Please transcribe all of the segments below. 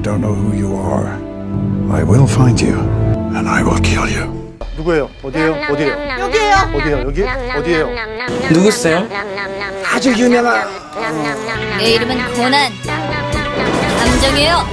don't know who you are, I will find you and I will kill you. 누구예요? 어디예요? 어디예요? 여기에요. 어디예요? 여기? 어디예요? 누구세요? 아주 유명한 내 이름은 고난 감정이에요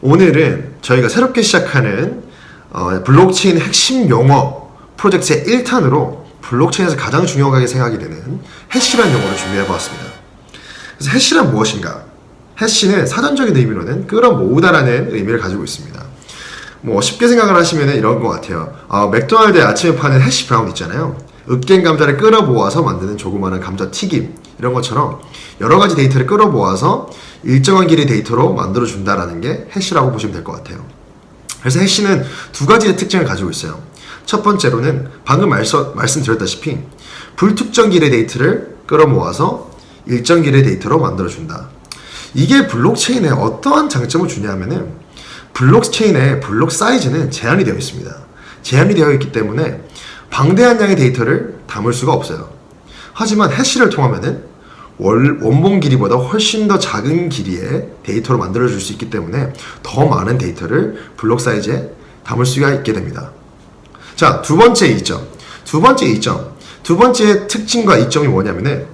오늘은 저희가 새롭게 시작하는 어, 블록체인 핵심 용어 프로젝트의 1탄으로 블록체인에서 가장 중요하게 생각이 되는 해시라는 용어를 준비해 보았습니다. 그래서 해시란 무엇인가? 해시는 사전적인 의미로는 끌어모으다라는 의미를 가지고 있습니다. 뭐 쉽게 생각을 하시면 이런 것 같아요. 아, 맥도날드에 아침에 파는 해시 브라운 있잖아요. 으깬 감자를 끌어모아서 만드는 조그마한 감자 튀김 이런 것처럼 여러 가지 데이터를 끌어모아서 일정한 길이의 데이터로 만들어 준다라는 게 해시라고 보시면 될 것 같아요. 그래서 해시는 두 가지의 특징을 가지고 있어요. 첫 번째로는 방금 말서, 말씀드렸다시피 불특정 길이의 데이터를 끌어모아서 일정 길이의 데이터로 만들어 준다. 이게 블록체인에 어떠한 장점을 주냐면은 블록체인의 블록 사이즈는 제한이 되어 있습니다. 제한이 되어 있기 때문에 방대한 양의 데이터를 담을 수가 없어요. 하지만 해시를 통하면은 월, 원본 길이보다 훨씬 더 작은 길이의 데이터로 만들어줄 수 있기 때문에 더 많은 데이터를 블록 사이즈에 담을 수가 있게 됩니다. 자, 두 번째 이점. 두 번째 이점. 두 번째 특징과 이점이 뭐냐면은,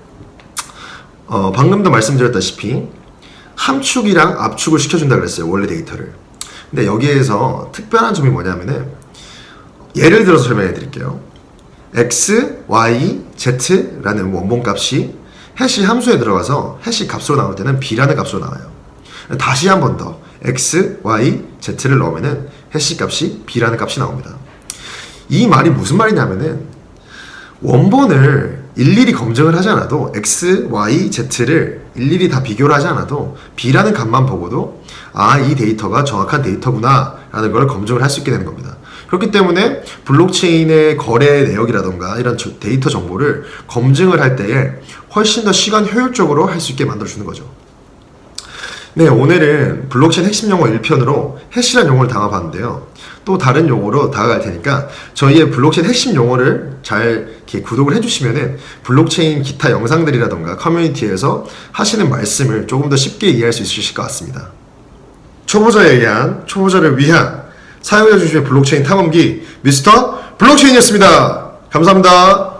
어, 방금도 말씀드렸다시피, 함축이랑 압축을 시켜준다 그랬어요. 원래 데이터를. 근데 여기에서 특별한 점이 뭐냐면은, 예를 들어서 설명해 드릴게요. X, y, z라는 원본 값이 해시 함수에 들어가서 해시 값으로 나올 때는 b라는 값으로 나와요. 다시 한 번 더 x, y, z를 넣으면은 해시 값이 b라는 값이 나옵니다. 이 말이 무슨 말이냐면은 원본을 일일이 검증을 하지 않아도 x, y, z를 일일이 다 비교를 하지 않아도 b라는 값만 보고도 아 이 데이터가 정확한 데이터구나 라는 걸 검증을 할 수 있게 되는 겁니다. 그렇기 때문에 블록체인의 거래 내역이라던가 이런 저- 데이터 정보를 검증을 할 때에 훨씬 더 시간 효율적으로 할 수 있게 만들어주는 거죠. 네, 오늘은 블록체인 핵심 용어 1편으로 해시란 용어를 담아봤는데요. 또 다른 용어로 다가갈 테니까 저희의 블록체인 핵심 용어를 잘 이렇게 구독을 해주시면은 블록체인 기타 영상들이라던가 커뮤니티에서 하시는 말씀을 조금 더 쉽게 이해할 수 있으실 것 같습니다. 초보자에 의한 초보자를 위한 사용자 중심의 블록체인 탐험기 미스터 블록체인이었습니다. 감사합니다.